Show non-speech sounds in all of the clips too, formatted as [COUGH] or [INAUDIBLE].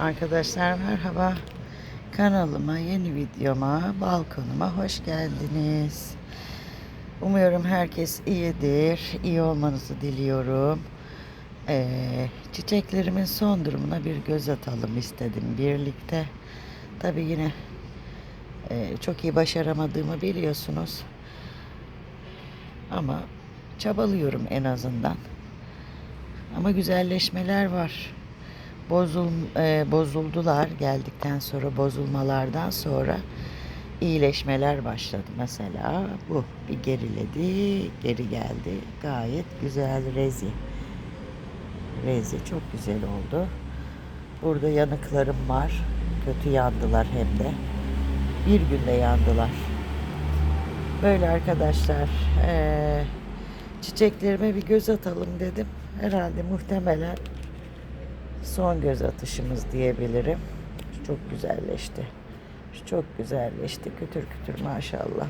Arkadaşlar merhaba. Kanalıma, yeni videoma, balkonuma hoş geldiniz. Umuyorum herkes iyidir. İyi olmanızı diliyorum. Ee, çiçeklerimin son durumuna bir göz atalım istedim birlikte. Tabii yine e, çok iyi başaramadığımı biliyorsunuz. Ama çabalıyorum en azından. Ama güzelleşmeler var. Bozul, e, bozuldular geldikten sonra bozulmalardan sonra iyileşmeler başladı. Mesela bu bir geriledi, geri geldi. Gayet güzel rezi. Rezi çok güzel oldu. Burada yanıklarım var. Kötü yandılar hem de. Bir günde yandılar. Böyle arkadaşlar. eee, çiçeklerime bir göz atalım dedim. Herhalde muhtemelen son göz atışımız diyebilirim. Çok güzelleşti. Çok güzelleşti. Kütür kütür maşallah.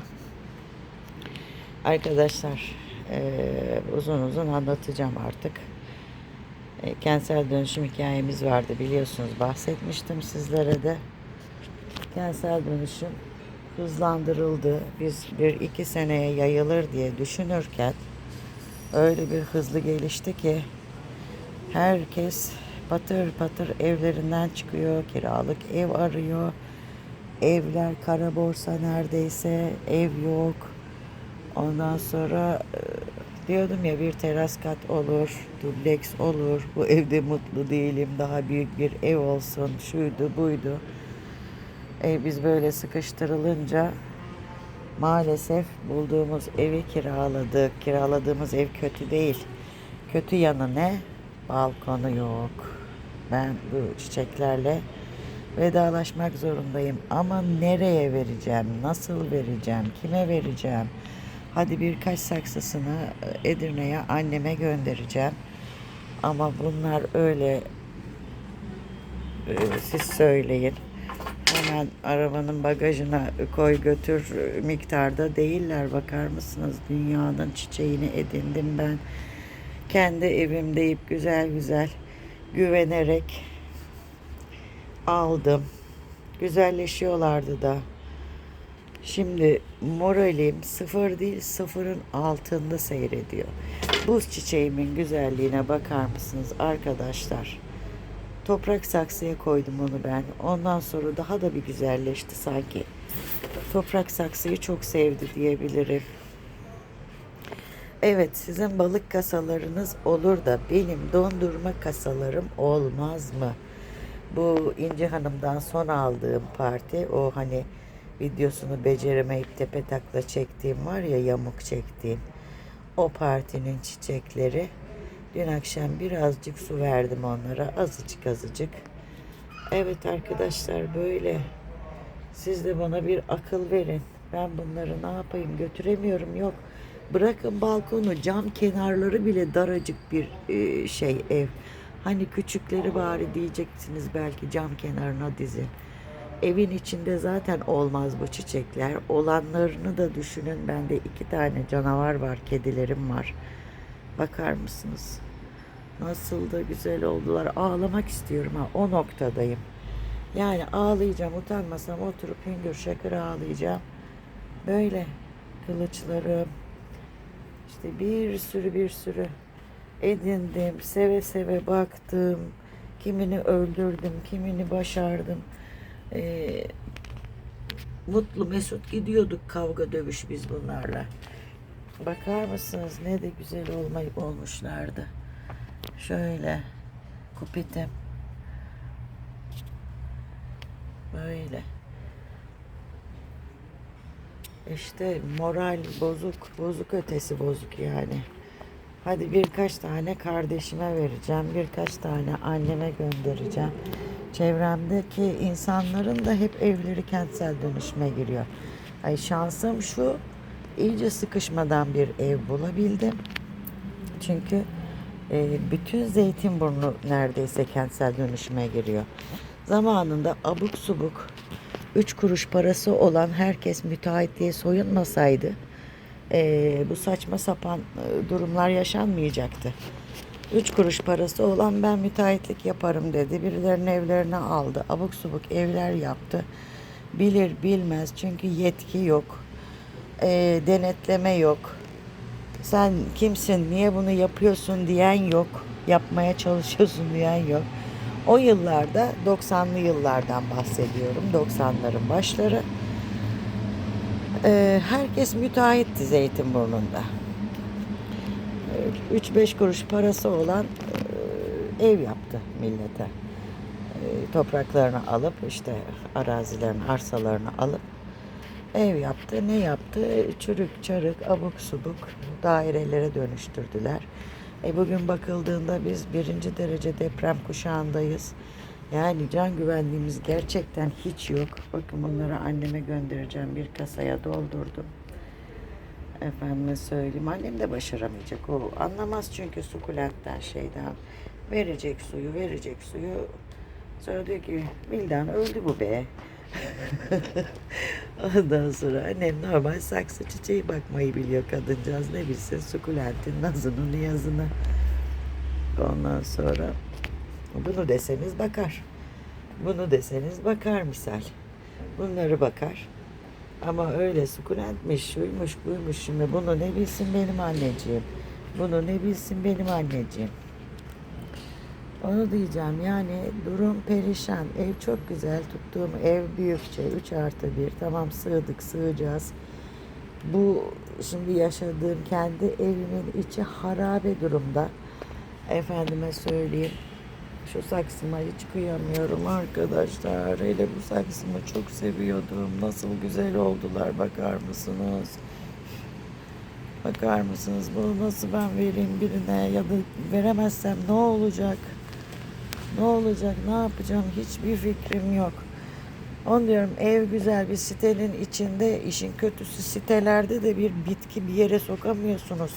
Arkadaşlar eee, uzun uzun anlatacağım artık. E, kentsel dönüşüm hikayemiz vardı biliyorsunuz. Bahsetmiştim sizlere de. Kentsel dönüşüm hızlandırıldı. Biz bir iki seneye yayılır diye düşünürken öyle bir hızlı gelişti ki herkes patır patır evlerinden çıkıyor, kiralık ev arıyor. Evler kara borsa neredeyse, ev yok. Ondan sonra e, diyordum ya bir teras kat olur, dubleks olur. Bu evde mutlu değilim, daha büyük bir ev olsun, şuydu buydu. E, biz böyle sıkıştırılınca maalesef bulduğumuz evi kiraladık. Kiraladığımız ev kötü değil. Kötü yanı ne? Balkonu yok. Ben bu çiçeklerle vedalaşmak zorundayım. Ama nereye vereceğim? Nasıl vereceğim? Kime vereceğim? Hadi birkaç saksısını Edirne'ye anneme göndereceğim. Ama bunlar öyle e, siz söyleyin. Hemen arabanın bagajına koy götür miktarda değiller. Bakar mısınız? Dünyanın çiçeğini edindim ben. Kendi evimdeyip güzel güzel güvenerek aldım. Güzelleşiyorlardı da. Şimdi moralim sıfır değil sıfırın altında seyrediyor. Buz çiçeğimin güzelliğine bakar mısınız arkadaşlar? Toprak saksıya koydum onu ben. Ondan sonra daha da bir güzelleşti sanki. Toprak saksıyı çok sevdi diyebilirim. Evet sizin balık kasalarınız olur da benim dondurma kasalarım olmaz mı? Bu İnci Hanım'dan son aldığım parti o hani videosunu beceremeyip tepe takla çektiğim var ya yamuk çektiğim. O partinin çiçekleri. Dün akşam birazcık su verdim onlara. Azıcık azıcık. Evet arkadaşlar böyle. Siz de bana bir akıl verin. Ben bunları ne yapayım götüremiyorum yok. Bırakın balkonu cam kenarları bile daracık bir e, şey ev. Hani küçükleri bari diyeceksiniz belki cam kenarına dizin. Evin içinde zaten olmaz bu çiçekler. Olanlarını da düşünün. Bende iki tane canavar var, kedilerim var. Bakar mısınız? Nasıl da güzel oldular. Ağlamak istiyorum ha. O noktadayım. Yani ağlayacağım. Utanmasam oturup hüngür şakır ağlayacağım. Böyle kılıçlarım. İşte bir sürü bir sürü edindim. Seve seve baktım. Kimini öldürdüm. Kimini başardım. Ee, mutlu mesut gidiyorduk kavga dövüş biz bunlarla. Bakar mısınız ne de güzel olmayı olmuşlardı. Şöyle kupetim. Böyle. İşte moral bozuk, bozuk ötesi bozuk yani. Hadi birkaç tane kardeşime vereceğim, birkaç tane anneme göndereceğim. Çevremdeki insanların da hep evleri kentsel dönüşüme giriyor. Ay şansım şu, iyice sıkışmadan bir ev bulabildim. Çünkü e, bütün Zeytinburnu neredeyse kentsel dönüşüme giriyor. Zamanında abuk subuk üç kuruş parası olan herkes müteahhit diye soyunmasaydı e, bu saçma sapan e, durumlar yaşanmayacaktı. Üç kuruş parası olan ben müteahhitlik yaparım dedi. Birilerinin evlerini aldı. Abuk subuk evler yaptı. Bilir bilmez çünkü yetki yok. Ee, denetleme yok. Sen kimsin, niye bunu yapıyorsun diyen yok. Yapmaya çalışıyorsun diyen yok. O yıllarda 90'lı yıllardan bahsediyorum. 90'ların başları. Ee, herkes müteahhitti Zeytinburnu'nda. 3-5 kuruş parası olan e, ev yaptı millete. E, topraklarını alıp işte arazilerini, arsalarını alıp ev yaptı. Ne yaptı? Çürük, çarık, abuk subuk dairelere dönüştürdüler. E bugün bakıldığında biz birinci derece deprem kuşağındayız. Yani can güvenliğimiz gerçekten hiç yok. Bakın bunları anneme göndereceğim. Bir kasaya doldurdum. Efendime söyleyeyim. Annem de başaramayacak. O anlamaz çünkü sukulentten şeyden. Verecek suyu, verecek suyu. Sonra diyor ki Vildan öldü bu be. [LAUGHS] Ondan sonra annem normal saksı çiçeği bakmayı biliyor kadıncağız. Ne bilsin sukulentin nazını niyazını. Ondan sonra bunu deseniz bakar. Bunu deseniz bakar misal. Bunları bakar. Ama öyle sukulentmiş, şuymuş, buymuş. Şimdi bunu ne bilsin benim anneciğim. Bunu ne bilsin benim anneciğim. Onu diyeceğim yani durum perişan. Ev çok güzel. Tuttuğum ev büyükçe. 3 artı 1. Tamam sığdık sığacağız. Bu şimdi yaşadığım kendi evimin içi harabe durumda. Efendime söyleyeyim. Şu saksıma hiç kıyamıyorum arkadaşlar. Hele bu saksımı çok seviyordum. Nasıl güzel oldular bakar mısınız? Bakar mısınız? Bunu nasıl ben vereyim birine ya da veremezsem ne olacak? Ne olacak? Ne yapacağım? Hiçbir fikrim yok. Onu diyorum ev güzel bir sitenin içinde işin kötüsü sitelerde de bir bitki bir yere sokamıyorsunuz.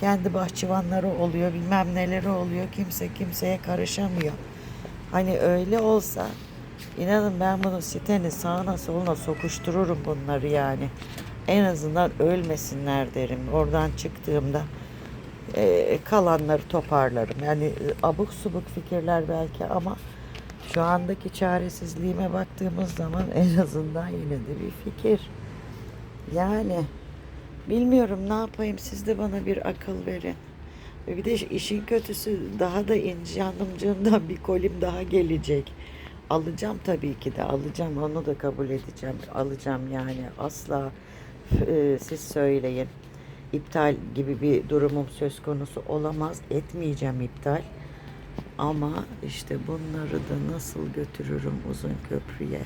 Kendi bahçıvanları oluyor bilmem neleri oluyor. Kimse kimseye karışamıyor. Hani öyle olsa inanın ben bunu sitenin sağına soluna sokuştururum bunları yani. En azından ölmesinler derim. Oradan çıktığımda e, kalanları toparlarım. Yani e, abuk subuk fikirler belki ama şu andaki çaresizliğime baktığımız zaman en azından yine de bir fikir. Yani bilmiyorum ne yapayım siz de bana bir akıl verin. Ve bir de işin kötüsü daha da ince hanımcığımdan bir kolim daha gelecek. Alacağım tabii ki de alacağım onu da kabul edeceğim. Alacağım yani asla e, siz söyleyin. İptal gibi bir durumum söz konusu olamaz. Etmeyeceğim iptal. Ama işte bunları da nasıl götürürüm uzun köprüye,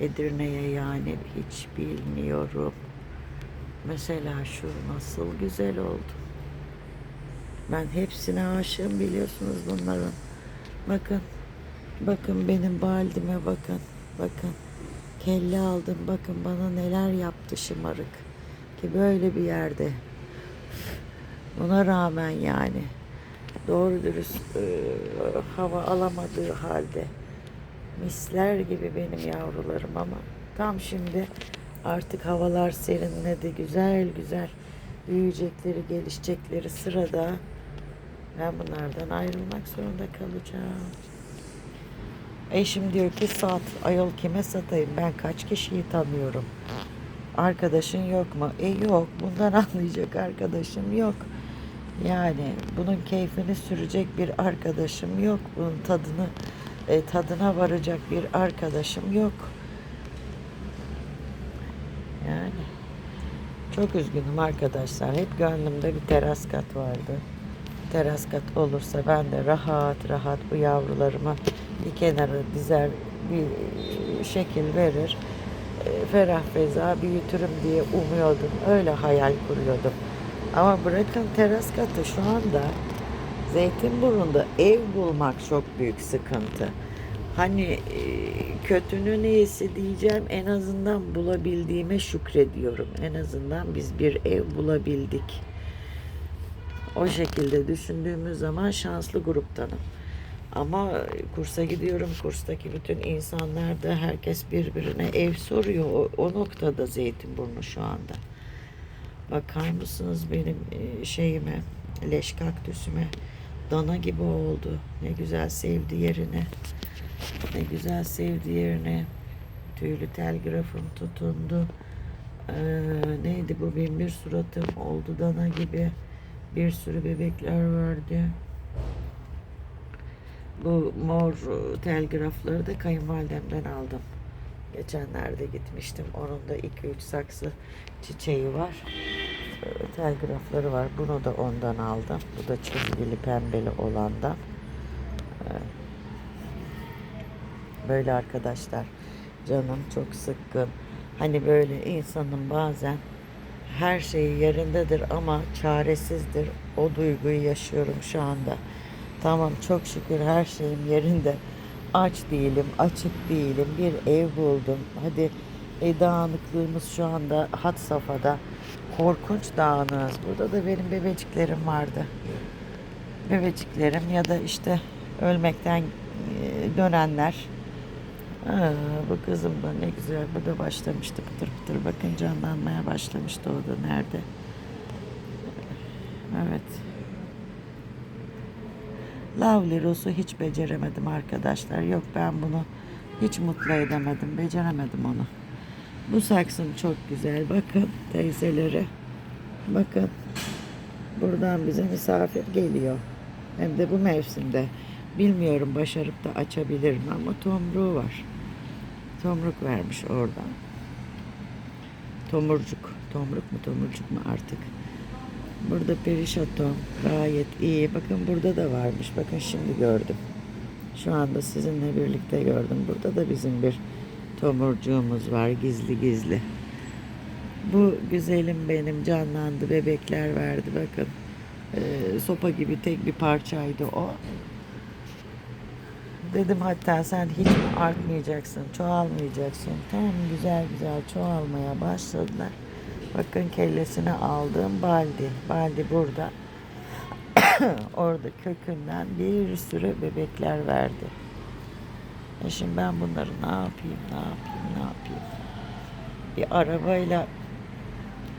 Edirne'ye yani hiç bilmiyorum. Mesela şu nasıl güzel oldu. Ben hepsine aşığım biliyorsunuz bunların. Bakın, bakın benim baldime bakın, bakın. Kelle aldım, bakın bana neler yaptı şımarık. Ki böyle bir yerde. Buna rağmen yani doğru dürüst e, hava alamadığı halde misler gibi benim yavrularım ama tam şimdi artık havalar serinledi güzel güzel büyüyecekleri gelişecekleri sırada ben bunlardan ayrılmak zorunda kalacağım. Eşim diyor ki sat ayol kime satayım ben kaç kişiyi tanıyorum. Arkadaşın yok mu? E yok bundan [LAUGHS] anlayacak arkadaşım yok. Yani bunun keyfini sürecek bir arkadaşım yok. Bunun tadını e, tadına varacak bir arkadaşım yok. Yani çok üzgünüm arkadaşlar. Hep gönlümde bir teras kat vardı. Teras kat olursa ben de rahat rahat bu yavrularımı bir kenara dizer bir şekil verir. e, Ferah feza büyütürüm diye umuyordum. Öyle hayal kuruyordum. Ama bırakın teras katı şu anda Zeytinburnu'nda ev bulmak çok büyük sıkıntı. Hani e, kötünün iyisi diyeceğim en azından bulabildiğime şükrediyorum. En azından biz bir ev bulabildik. O şekilde düşündüğümüz zaman şanslı gruptanım. Ama kursa gidiyorum. Kurstaki bütün insanlar da herkes birbirine ev soruyor. O, o noktada Zeytinburnu şu anda. Bakar mısınız benim e, şeyime, leş kaktüsüme dana gibi oldu. Ne güzel sevdi yerine. Ne güzel sevdi yerine. Tüylü telgrafım tutundu. Ee, neydi bu bin bir suratım oldu dana gibi. Bir sürü bebekler vardı. Bu mor e, telgrafları da kayınvalidemden aldım. Geçenlerde gitmiştim. Onun da 2-3 saksı çiçeği var. Telgrafları var. Bunu da ondan aldım. Bu da çizgili pembeli olandan. E, Böyle arkadaşlar. Canım çok sıkkın. Hani böyle insanın bazen her şeyi yerindedir ama çaresizdir. O duyguyu yaşıyorum şu anda. Tamam çok şükür her şeyim yerinde. Aç değilim, açık değilim. Bir ev buldum. Hadi e, dağınıklığımız şu anda had safhada. Korkunç dağınığız. Burada da benim bebeciklerim vardı. Bebeciklerim ya da işte ölmekten e, dönenler. Aa, bu kızım da ne güzel. Bu da başlamıştı pıtır pıtır. Bakın canlanmaya başlamıştı o da. Nerede? Evet. Lovely Rose'u hiç beceremedim arkadaşlar. Yok ben bunu hiç mutlu edemedim. Beceremedim onu. Bu saksım çok güzel. Bakın teyzeleri. Bakın. Buradan bize misafir geliyor. Hem de bu mevsimde. Bilmiyorum başarıp da açabilir mi ama tomruğu var. Tomruk vermiş oradan. Tomurcuk. Tomruk mu tomurcuk mu artık. Burada perişatom gayet iyi. Bakın burada da varmış. Bakın şimdi gördüm. Şu anda sizinle birlikte gördüm. Burada da bizim bir tomurcuğumuz var gizli gizli. Bu güzelim benim canlandı. Bebekler verdi bakın. Ee, sopa gibi tek bir parçaydı o. Dedim hatta sen hiç artmayacaksın, çoğalmayacaksın. Tam güzel güzel çoğalmaya başladılar. Bakın kellesini aldığım baldi. Baldi burada. [COUGHS] Orada kökünden bir sürü bebekler verdi. E şimdi ben bunları ne yapayım, ne yapayım, ne yapayım? Bir arabayla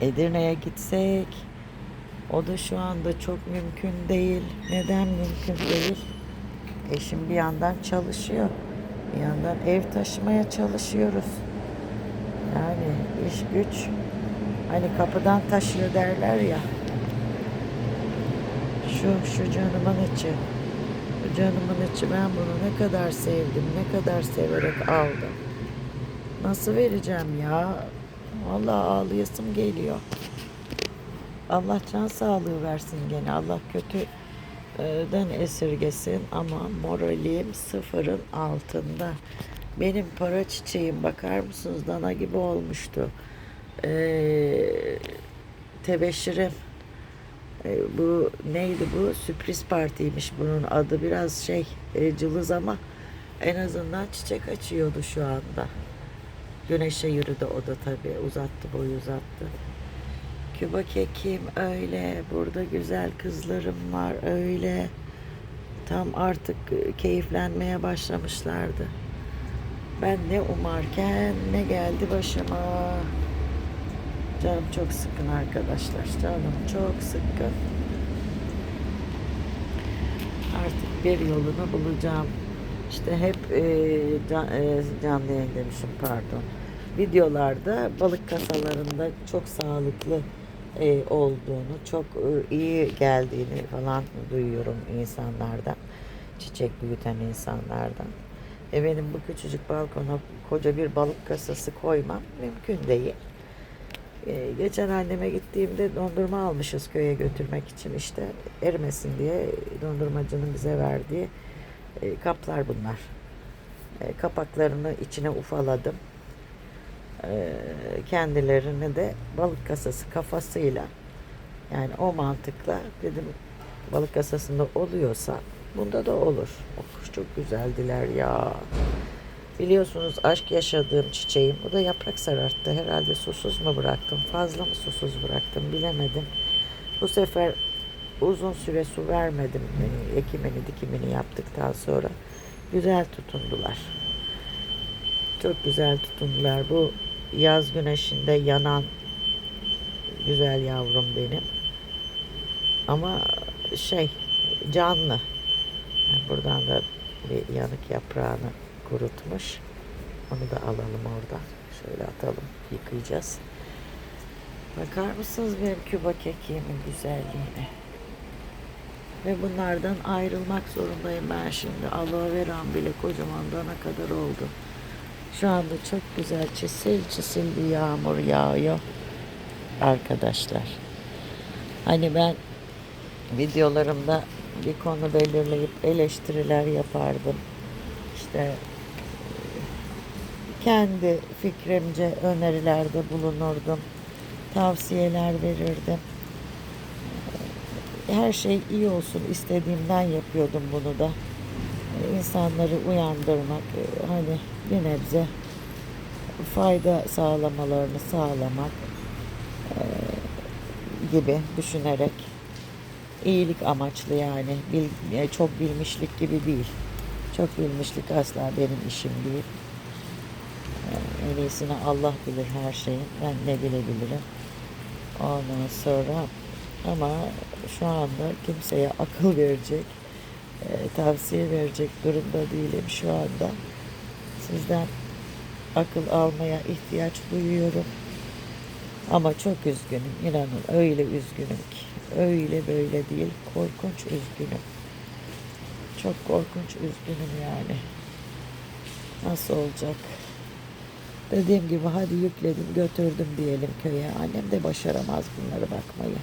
Edirne'ye gitsek o da şu anda çok mümkün değil. Neden mümkün değil? Eşim bir yandan çalışıyor. Bir yandan ev taşımaya çalışıyoruz. Yani iş güç hani kapıdan taşıyor derler ya. Şu şu canımın içi. Bu canımın içi ben bunu ne kadar sevdim, ne kadar severek aldım. Nasıl vereceğim ya? Vallahi ağlayasım geliyor. Allah can sağlığı versin gene. Allah kötüden esirgesin ama moralim sıfırın altında. Benim para çiçeğim bakar mısınız dana gibi olmuştu. Ee, tebeşirim. Ee, bu neydi bu? Sürpriz partiymiş bunun adı. Biraz şey e, cılız ama en azından çiçek açıyordu şu anda. Güneşe yürüdü o da tabii. Uzattı boyu uzattı. Küba kekim öyle. Burada güzel kızlarım var öyle. Tam artık e, keyiflenmeye başlamışlardı. Ben ne umarken ne geldi başıma. Canım çok sıkın arkadaşlar. Canım çok sıkın. Artık bir yolunu bulacağım. İşte hep e, can, e, canlı yayın demişim pardon. Videolarda balık kasalarında çok sağlıklı e, olduğunu, çok e, iyi geldiğini falan duyuyorum insanlardan. Çiçek büyüten insanlardan. E benim bu küçücük balkona koca bir balık kasası koymam mümkün değil. Ee, geçen anneme gittiğimde dondurma almışız köye götürmek için işte erimesin diye dondurmacının bize verdiği e, kaplar bunlar. E, kapaklarını içine ufaladım. E, kendilerini de balık kasası kafasıyla yani o mantıkla dedim balık kasasında oluyorsa bunda da olur. Oh, çok güzeldiler ya. Biliyorsunuz aşk yaşadığım çiçeğim. Bu da yaprak sararttı. Herhalde susuz mu bıraktım? Fazla mı susuz bıraktım? Bilemedim. Bu sefer uzun süre su vermedim. Yani ekimini dikimini yaptıktan sonra. Güzel tutundular. Çok güzel tutundular. Bu yaz güneşinde yanan güzel yavrum benim. Ama şey canlı. Buradan da bir yanık yaprağını kurutmuş. Onu da alalım oradan. Şöyle atalım. Yıkayacağız. Bakar mısınız benim küba kekiğimin güzelliğine? Ve bunlardan ayrılmak zorundayım ben şimdi. Aloe veram bile kocaman dana kadar oldu. Şu anda çok güzel çisil çisil bir yağmur yağıyor. Arkadaşlar. Hani ben videolarımda bir konu belirleyip eleştiriler yapardım. İşte kendi fikrimce önerilerde bulunurdum. Tavsiyeler verirdim. Her şey iyi olsun istediğimden yapıyordum bunu da. İnsanları uyandırmak, hani bir nebze fayda sağlamalarını sağlamak gibi düşünerek iyilik amaçlı yani e, çok bilmişlik gibi değil. Çok bilmişlik asla benim işim değil. En Allah bilir her şeyin. Ben ne bilebilirim. Ondan sonra ama şu anda kimseye akıl verecek, e, tavsiye verecek durumda değilim şu anda. Sizden akıl almaya ihtiyaç duyuyorum. Ama çok üzgünüm. İnanın öyle üzgünüm ki. Öyle böyle değil. Korkunç üzgünüm. Çok korkunç üzgünüm yani. Nasıl olacak? Dediğim gibi hadi yükledim götürdüm diyelim köye. Annem de başaramaz bunları bakmayı.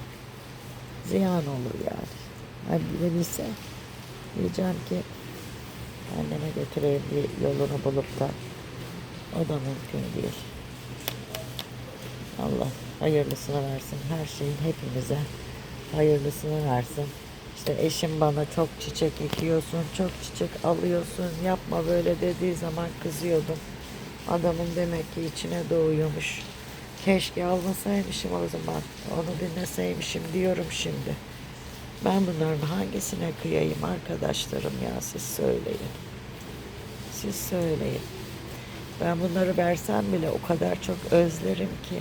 Ziyan olur yani. Ben bilebilse diyeceğim ki anneme götüreyim bir yolunu bulup da o da mümkün değil. Allah hayırlısını versin. Her şeyin hepimize hayırlısını versin. İşte eşim bana çok çiçek ekiyorsun, çok çiçek alıyorsun, yapma böyle dediği zaman kızıyordum. Adamın demek ki içine doğuyormuş. Keşke almasaymışım o zaman. Onu dinleseymişim diyorum şimdi. Ben bunların hangisine kıyayım arkadaşlarım ya siz söyleyin. Siz söyleyin. Ben bunları versem bile o kadar çok özlerim ki.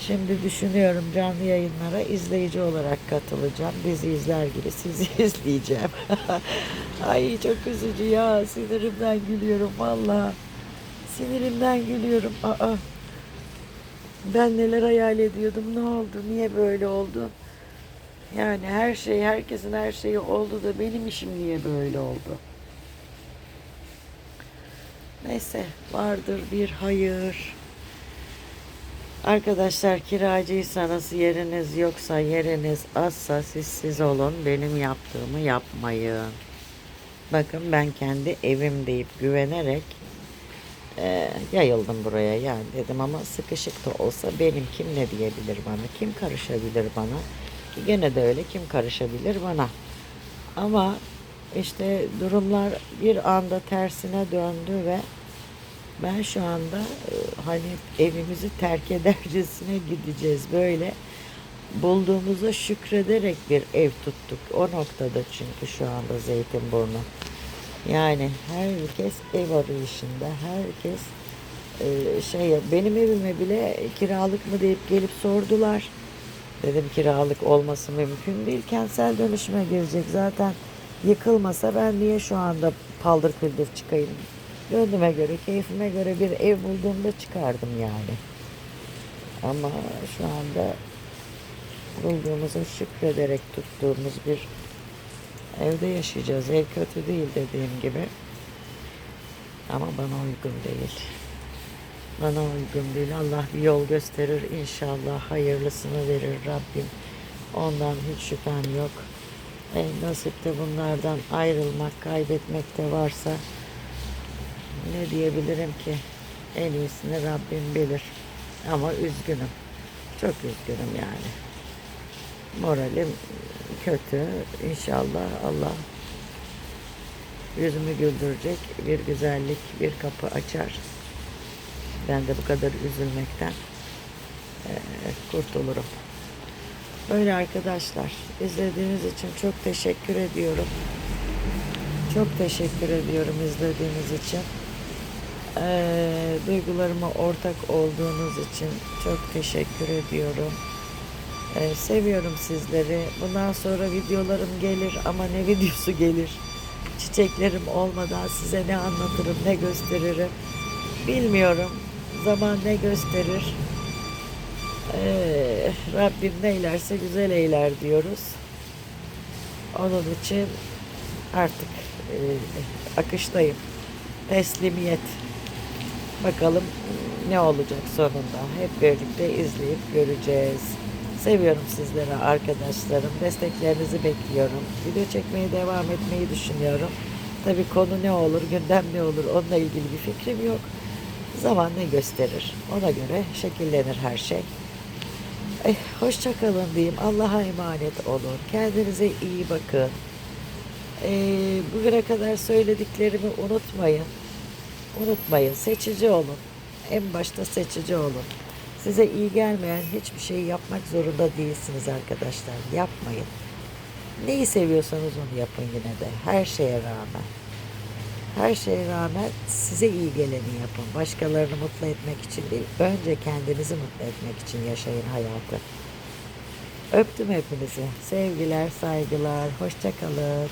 Şimdi düşünüyorum canlı yayınlara izleyici olarak katılacağım. Dizi izler gibi sizi [LAUGHS] izleyeceğim. Ay çok üzücü ya. Sinirimden gülüyorum valla. Sinirimden gülüyorum. Aa. Ben neler hayal ediyordum. Ne oldu? Niye böyle oldu? Yani her şey, herkesin her şeyi oldu da benim işim niye böyle oldu? Neyse, vardır bir hayır. Arkadaşlar kiracıysanız yeriniz yoksa yeriniz azsa siz siz olun. Benim yaptığımı yapmayın. Bakın ben kendi evim deyip güvenerek e, yayıldım buraya yani dedim ama sıkışık da olsa benim kim ne diyebilir bana? Kim karışabilir bana? Ki gene de öyle kim karışabilir bana? Ama işte durumlar bir anda tersine döndü ve ben şu anda e, hani evimizi terk [LAUGHS] edercesine gideceğiz böyle bulduğumuza şükrederek bir ev tuttuk. O noktada çünkü şu anda Zeytinburnu. Yani herkes ev arayışında, herkes e, şey benim evime bile kiralık mı deyip gelip sordular. Dedim kiralık olması mümkün değil. Kentsel dönüşüme girecek. Zaten yıkılmasa ben niye şu anda paldır küldür çıkayım? Gönlüme göre, keyfime göre bir ev bulduğumda çıkardım yani. Ama şu anda bulduğumuza şükrederek tuttuğumuz bir evde yaşayacağız. Ev kötü değil dediğim gibi. Ama bana uygun değil. Bana uygun değil. Allah bir yol gösterir inşallah. Hayırlısını verir Rabbim. Ondan hiç şüphem yok. E, nasip de bunlardan ayrılmak, kaybetmek de varsa ne diyebilirim ki? En iyisini Rabbim bilir. Ama üzgünüm. Çok üzgünüm yani. Moralim kötü. İnşallah Allah yüzümü güldürecek bir güzellik, bir kapı açar. Ben de bu kadar üzülmekten eee, kurtulurum. Böyle arkadaşlar. izlediğiniz için çok teşekkür ediyorum. Çok teşekkür ediyorum izlediğiniz için. Eee duygularıma ortak olduğunuz için çok teşekkür ediyorum. Ee, seviyorum sizleri. Bundan sonra videolarım gelir ama ne videosu gelir? Çiçeklerim olmadan size ne anlatırım, ne gösteririm bilmiyorum. Zaman ne gösterir? Ee, Rabbim neylerse güzel eyler diyoruz. Onun için artık e, akıştayım. Teslimiyet. Bakalım ne olacak sonunda. Hep birlikte izleyip göreceğiz. Seviyorum sizleri arkadaşlarım. Desteklerinizi bekliyorum. Video çekmeye devam etmeyi düşünüyorum. Tabii konu ne olur, gündem ne olur onunla ilgili bir fikrim yok. Zaman ne gösterir. Ona göre şekillenir her şey. Eh, hoşça kalın diyeyim. Allah'a emanet olun. Kendinize iyi bakın. Ee, bugüne kadar söylediklerimi unutmayın. Unutmayın. Seçici olun. En başta seçici olun. Size iyi gelmeyen hiçbir şeyi yapmak zorunda değilsiniz arkadaşlar. Yapmayın. Neyi seviyorsanız onu yapın yine de. Her şeye rağmen. Her şeye rağmen size iyi geleni yapın. Başkalarını mutlu etmek için değil, önce kendinizi mutlu etmek için yaşayın hayatı. Öptüm hepinizi. Sevgiler, saygılar. Hoşça kalın.